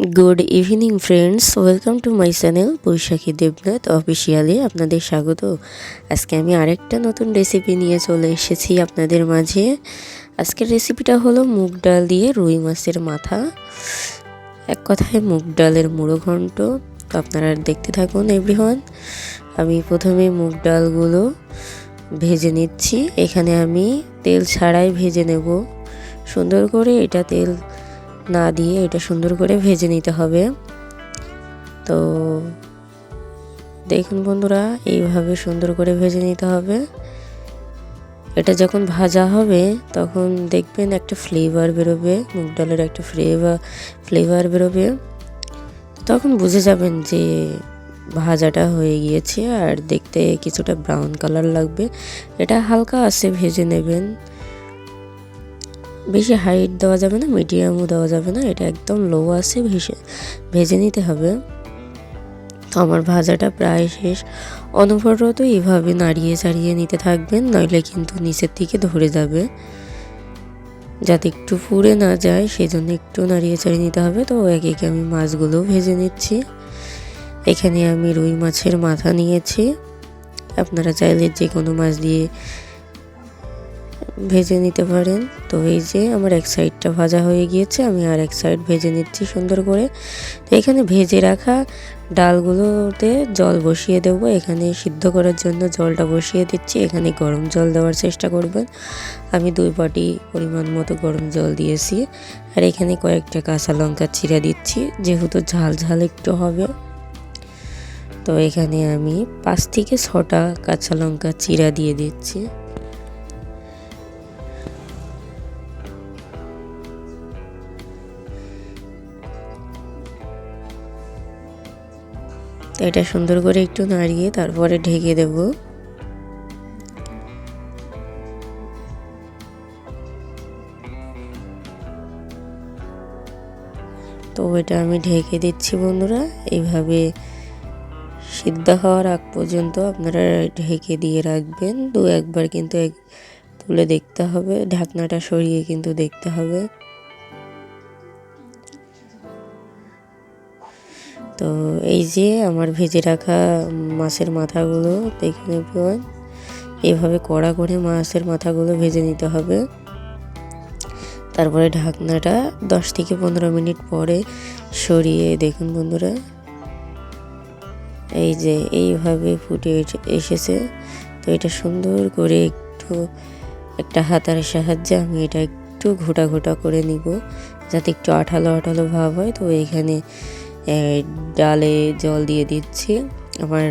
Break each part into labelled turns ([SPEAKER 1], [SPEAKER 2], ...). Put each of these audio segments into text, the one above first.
[SPEAKER 1] Good evening friends welcome to my channel Baishakhi Debnath officially আপনাদের স্বাগত। আজকে আমি আরেকটা নতুন রেসিপি নিয়ে চলে এসেছি আপনাদের মাঝে। আজকের রেসিপিটা হলো মুগ ডাল দিয়ে রুই মাছের মাথা। এক কথায় মুগ ডালের মুড়ো ঘন্ট। তো আপনারা দেখতে থাকুন এভরিওয়ান আমি প্রথমে মুগ ডালগুলো ভেজে নিচ্ছি। এখানে আমি তেল ছাড়াই ভেজে নেব। সুন্দর করে এটা তেল না দিয়ে এটা সুন্দর করে ভেজে নিতে হবে। তো দেখুন বন্ধুরা, এইভাবে সুন্দর করে ভেজে নিতে হবে। এটা যখন ভাজা হবে, তখন দেখবেন একটা ফ্লেভার বেরোবে, মুগ ডালের একটা ফ্লেভার ফ্লেভার বেরোবে। তখন বুঝে যাবেন যে ভাজাটা হয়ে গিয়েছে আর দেখতে কিছুটা ব্রাউন কালার লাগবে। এটা হালকা আছে ভেজে নেবেন। বেশি হাইট দেওয়া যাবে না মিডিয়ামও দেওয়া যাবে না, এটা একদম লো আছে, ভেসে, ভেজে নিতে হবে। তো আমার ভাজাটা প্রায় শেষ। অনবরত এভাবে নাড়িয়ে চাড়িয়ে নিতে থাকবেন, নইলে কিন্তু নিচের দিকে ধরে যাবে। যাতে একটু পুড়ে না যায় সেই জন্য একটু নাড়িয়ে চাড়িয়ে নিতে হবে। তো এক একে আমি মাছগুলো ভেজে নিচ্ছি। এখানে আমি রুই মাছের মাথা নিয়েছি। আপনারা চাইলে যে কোনো মাছ দিয়ে ভেজে নিতে পারেন। তো এই যে আমার এক সাইডটা ভাজা হয়ে গিয়েছে, আমি আর এক সাইড ভেজে নিচ্ছি সুন্দর করে। তো এখানে ভেজে রাখা ডালগুলোতে জল বসিয়ে দেবো। এখানে সিদ্ধ করার জন্য জলটা বসিয়ে দিচ্ছি। এখানে গরম জল দেওয়ার চেষ্টা করবেন। আমি দুই বাটি পরিমাণ মতো গরম জল দিয়েছি। আর এখানে কয়েকটা কাঁচা লঙ্কা চিরা দিচ্ছি, যেহেতু ঝাল ঝাল একটু হবে। তো এখানে আমি পাঁচ থেকে ছটা কাঁচা লঙ্কা চিরা দিয়ে দিচ্ছি। তো এটা সুন্দর করে একটু নাড়িয়ে তারপরে ঢেকে দেব। তো এটা আমি ঢেকে দিচ্ছি বন্ধুরা এইভাবে সিদ্ধ হওয়ার আগ পর্যন্ত আপনারা ঢেকে দিয়ে রাখবেন। দু একবার কিন্তু তুলে দেখতে হবে, ঢাকনাটা সরিয়ে কিন্তু দেখতে হবে। তো এই যে আমার ভেজে রাখা মাছের মাথাগুলো দেখে নেবেন এইভাবে কড়া করে মাছের মাথাগুলো ভেজে নিতে হবে। তারপরে ঢাকনাটা দশ থেকে পনেরো মিনিট পরে সরিয়ে দেখুন বন্ধুরা। এই যে এইভাবে ফুটে এসেছে। তো এটা সুন্দর করে একটু একটা হাতার সাহায্যে আমি এটা একটু ঘোটা ঘোটা করে নিব। যাতে একটু আঠালো আঠালো ভাব হয়। তো এখানে ডালে জল দিয়ে দিচ্ছি। আমার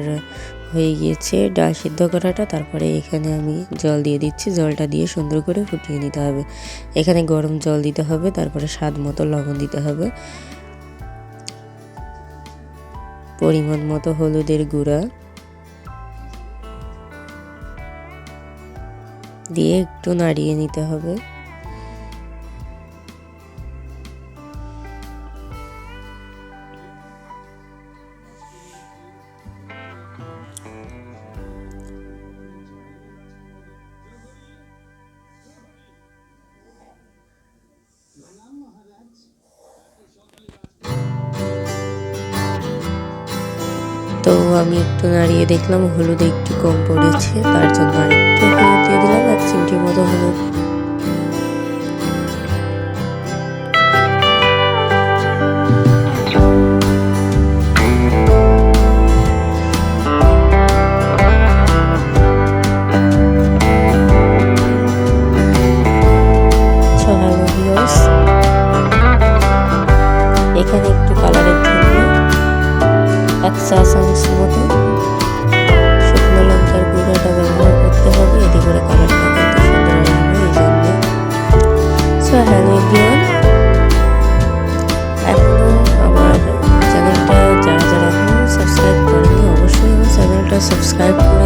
[SPEAKER 1] হয়ে গিয়েছে ডাল সিদ্ধ করাটা। তারপরে এখানে আমি জল দিয়ে দিচ্ছি। জলটা দিয়ে সুন্দর করে ফুটিয়ে নিতে হবে। এখানে গরম জল দিতে হবে, তারপরে স্বাদ মতো লবণ দিতে হবে। পরিমাণ মতো হলুদের গুঁড়া দিয়ে একটু নাড়িয়ে নিতে হবে। তো আমি একটু নাড়িয়ে দেখলাম, হলুদ একটু কম পড়েছে, তার জন্য একটু হলুদ দিয়ে দিলাম, এক চিমটির মতো হলুদ। মতো শুকনো লঙ্কার গুঁড়োটা ব্যবহার করতে হবে, এতে করে কালারটা কত সুন্দর আসবে এই জন্য। সো হ্যালো এভরিওয়ান এখনও আমার চ্যানেলটা যারা যারা সাবস্ক্রাইব করেনি, অবশ্যই আমার চ্যানেলটা সাবস্ক্রাইব করে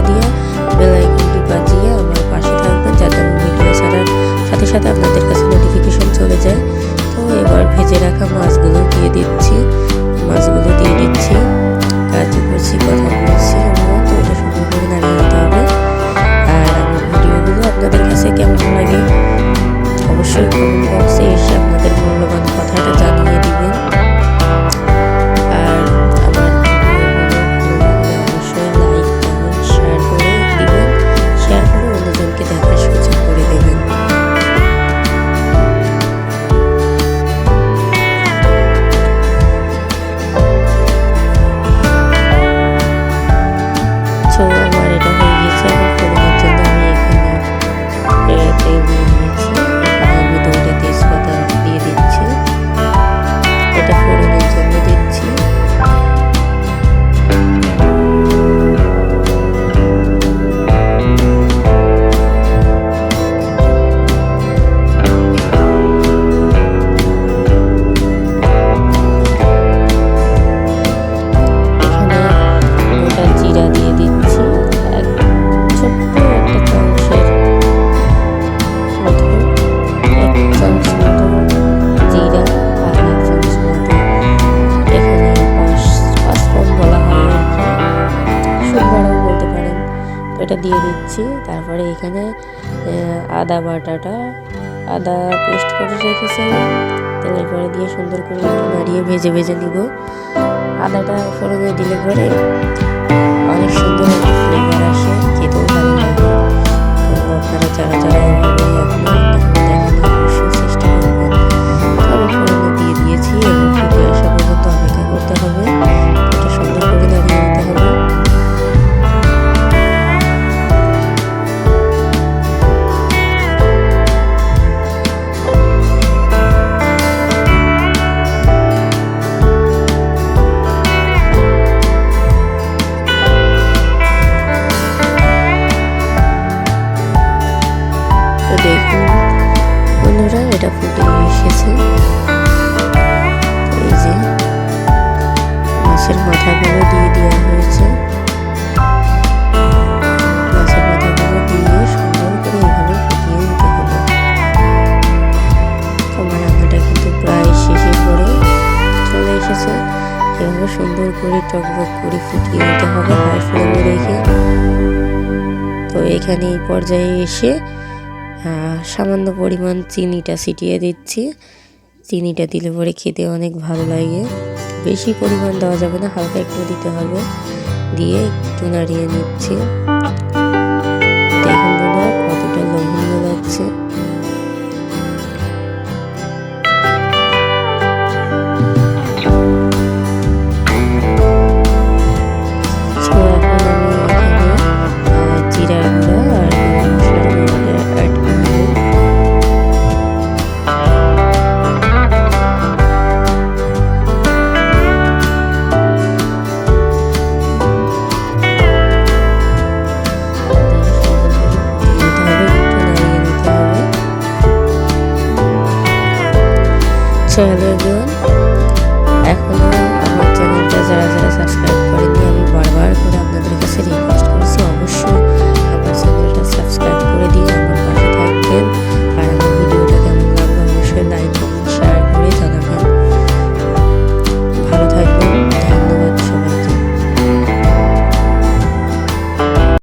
[SPEAKER 1] এটা দিয়ে দিচ্ছি। তারপরে এখানে আদা বাটাটা। আদা পেস্ট করে রেখেছিলাম। তেলের পরে দিয়ে সুন্দর করে একটু নাড়িয়ে ভেজে ভেজে নিব। আদাটা ফোড়নে দিলে পরে অনেক সুন্দর আসে। খেতেও যারা যারা এভাবে মাছের দিয়ে দেওয়া হয়েছে। সুন্দর করে ফুটিয়ে নিতে হবে। প্রায় শেষে পরে চলে এসেছে। এভাবে সুন্দর করে টকবক করে ফুটিয়ে নিতে হবে হাই ফ্লেমে রেখে। তো এখানে এই পর্যায়ে এসে সামান্য পরিমাণ চিনিটা ছিটিয়ে দিচ্ছি। চিনিটা দিলে পরে খেতে অনেক ভালো লাগে। বেশি পরিমাণ দেওয়া যাবে না, হালকা একটু দিতে হবে। দিয়ে একটু নাড়িয়ে নিচ্ছি।